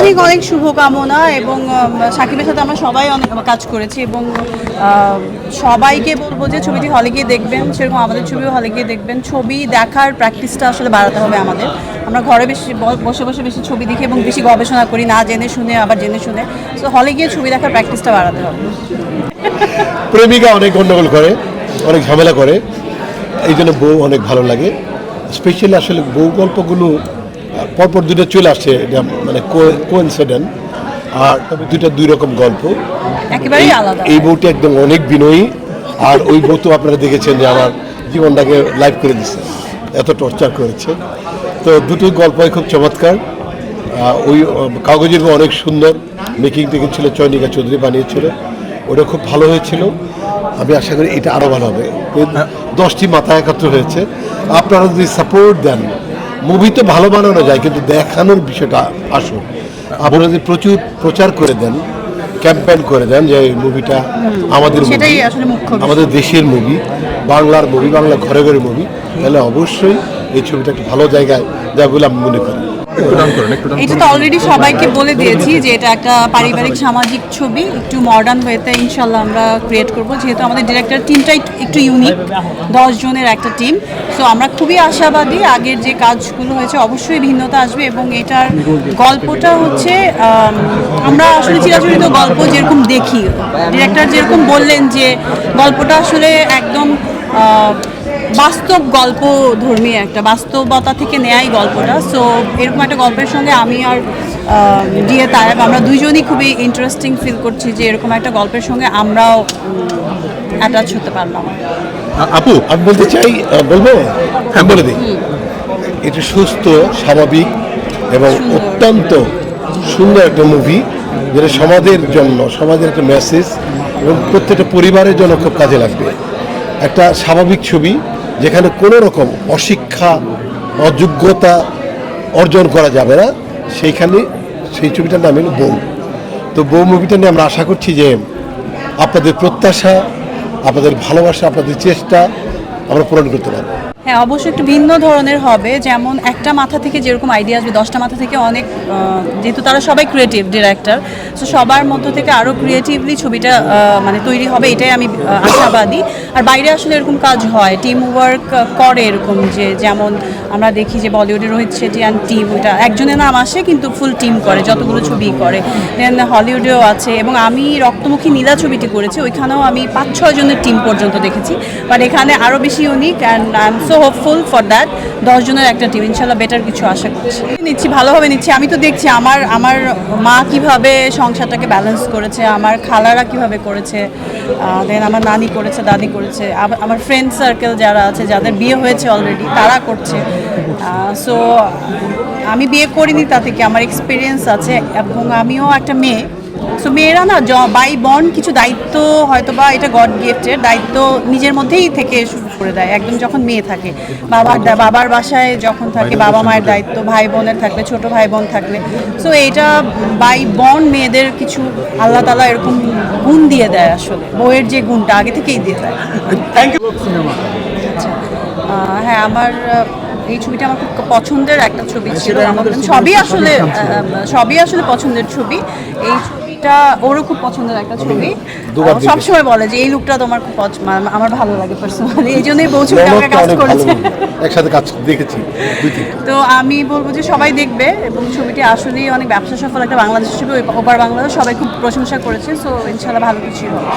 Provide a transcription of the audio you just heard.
অনেক অনেক শুভকামনা এবং সাকিবের সাথে আমরা সবাই অনেক কাজ করেছি এবং সবাইকে বলব যে ছবিটি হলে গিয়ে দেখবেন সেরকম আমাদের ছবিও হলে গিয়ে দেখবেন। ছবি দেখার প্র্যাকটিসটা আসলে বাড়াতে হবে আমাদের। আমরা ঘরে বেশি বসে বসে বেশি ছবি দেখি এবং বেশি গবেষণা করি না জেনে শুনে আবার জেনে শুনে। তো হলে গিয়ে ছবি দেখার প্র্যাকটিসটা বাড়াতে হবে। প্রেমিকা অনেক গন্ডগোল করে অনেক ঝামেলা করে। এই জন্য বউ অনেক ভালো লাগে। স্পেশালি আসলে বউ গল্পগুলো পরপর দুটো চলে আসছে এটা মানে কোইন্সিডেন্ট আর তবে দুইটা দুই রকম গল্প। এই- আলাদা। বউটি একদম অনেক বিনয়ী আর ওই বউ তো আপনারা দেখেছেন যে আমার জীবনটাকে লাইভ করে দিচ্ছে এত টর্চার করেছে। তো দুটো গল্পই খুব চমৎকার। ওই কাগজের অনেক সুন্দর মেকিং টেকিং ছিল চয়নিকা চৌধুরী বানিয়েছিল। ওটা খুব ভালো হয়েছিল। আমি আশা করি এটা আরও ভালো হবে। দশটি মাথা একত্র হয়েছে। আপনারা যদি সাপোর্ট দেন মুভি তো ভালো বানানো যায় কিন্তু দেখানোর বিষয়টা আসুন আপনারা যদি প্রচুর প্রচার করে দেন ক্যাম্পেন করে দেন যে এই মুভিটা আমাদের। আমাদের দেশের মুভি বাংলার মুভি বাংলা ঘরে ঘরে মুভি তাহলে অবশ্যই এই ছবিটা একটা ভালো জায়গায় যা বলে আমি মনে করি এটা তো অলরেডি সবাইকে বলে দিয়েছি যে এটা একটা পারিবারিক সামাজিক ছবি একটু মডার্ন ওয়েতে ইনশাল্লাহ আমরা ক্রিয়েট করব। যেহেতু আমাদের ডিরেক্টর টিমটা একটু ইউনিক দশ জনের একটা টিম সো আমরা খুবই আশাবাদী আগের যে কাজগুলো হয়েছে অবশ্যই ভিন্নতা আসবে এবং এটার গল্পটা হচ্ছে আমরা আসলে চিরাচরিত গল্প যেরকম দেখি। ডিরেক্টর যেরকম বললেন যে গল্পটা আসলে একদম বাস্তব গল্প ধর্মী একটা বাস্তবতা থেকে নেয়াই গল্পটা। সো এরকম একটা গল্পের সঙ্গে আমি আর ডিএ তারেক আমরা দুইজনই খুবই ইন্টারেস্টিং ফিল করছি যে এরকম একটা গল্পের সঙ্গে আমরাও অ্যাটাচ হতে পারলাম। আপু আমি বলতে চাই বলব? হ্যাঁ বলে দিই। এটা সুস্থ স্বাভাবিক এবং অত্যন্ত সুন্দর একটা মুভি যেটা সমাজের জন্য সমাজের একটা মেসেজ এবং প্রত্যেকটা পরিবারের জন্য খুব কাজে লাগবে। একটা স্বাভাবিক ছবি যেখানে কোনো রকম অশিক্ষা, অযোগ্যতা অর্জন করা যাবে না, সেইখানে সেই ছবিটার নাম হলো বউ। তো বউ মুভিটা নিয়ে আমরা আশা করছি যে আপনাদের প্রত্যাশা, আপনাদের ভালোবাসা, আপনাদের চেষ্টা আমরা পূরণ করতে পারব। হ্যাঁ অবশ্যই একটু ভিন্ন ধরনের হবে। যেমন একটা মাথা থেকে যেরকম আইডিয়া আসবে, দশটা মাথা থেকে অনেক যেহেতু তারা সবাই ক্রিয়েটিভ ডিরেক্টর সো সবার মধ্য থেকে আরও ক্রিয়েটিভলি ছবিটা মানে তৈরি হবে, এটাই আমি আশাবাদী। আর বাইরে আসলে এরকম কাজ হয় টিম ওয়ার্ক করে এরকম যে, যেমন আমরা দেখি যে বলিউডে রোহিত শেট্টি অ্যান্ড টিম ওইটা একজনের নাম আসে, কিন্তু ফুল টিম করে, যতগুলো ছবি করে। দেন হলিউডেও আছে, এবং আমি রক্তমুখী নীলা ছবিটি করেছি, ওইখানেও আমি পাঁচ ছয় জনের টিম পর্যন্ত দেখেছি। বাট এখানে আরও বেশি unique and I'm so hopeful for that দশ জনের একটা টিম ইনশাল্লাহ বেটার কিছু আশা করছি। নিচ্ছি ভালোভাবে নিচ্ছি। আমি তো দেখছি, আমার আমার মা কীভাবে সংসারটাকে ব্যালেন্স করেছে, আমার খালারা কীভাবে করেছে দেন আমার নানি করেছে, দাদি করেছে আমার ফ্রেন্ড সার্কেল যারা আছে, যাদের বিয়ে হয়েছে অলরেডি তারা করছে। সো আমি বিয়ে করিনি, তাতে কি আমার এক্সপিরিয়েন্স আছে? এবং আমিও একটা মেয়ে সো মেয়েরা না বাই বন্ড কিছু দায়িত্ব হয়তো বা এটা গড গিফটের দায়িত্ব নিজের মধ্যেই থেকে শুরু করে দেয়। একদম যখন মেয়ে থাকে বাবার বাবার বাসায় যখন থাকে বাবা মায়ের দায়িত্ব ভাই বোনের থাকলে ছোট ভাই বোন থাকলে। সো এটা বাই বন্ড মেয়েদের কিছু আল্লাহ তালা এরকম গুণ দিয়ে দেয় আসলে। বইয়ের যে গুণটা আগে থেকেই দিয়ে দেয়। আহ, হ্যাঁ আমার এই ছবিটা আমার খুব পছন্দের একটা ছবি ছিল। সবই আসলে সবই আসলে পছন্দের ছবি। এই ছবিটা ওরও খুব পছন্দের একটা ছবি। সবসময় বলে যে এই লুকটা তোমার খুব আমার ভালো লাগে পার্সোনালি এই জন্যই বউ ছবিটা আমাকে কাজ করেছে। একসাথে কাজ দেখেছি তো আমি বলব যে সবাই দেখবে এবং ছবিটি আসলেই অনেক ব্যবসা সফল একটা বাংলাদেশ ছবি। ওপার বাংলাদেশ সবাই খুব প্রশংসা করেছে সো ইনশাল্লাহ ভালো কিছুই হবে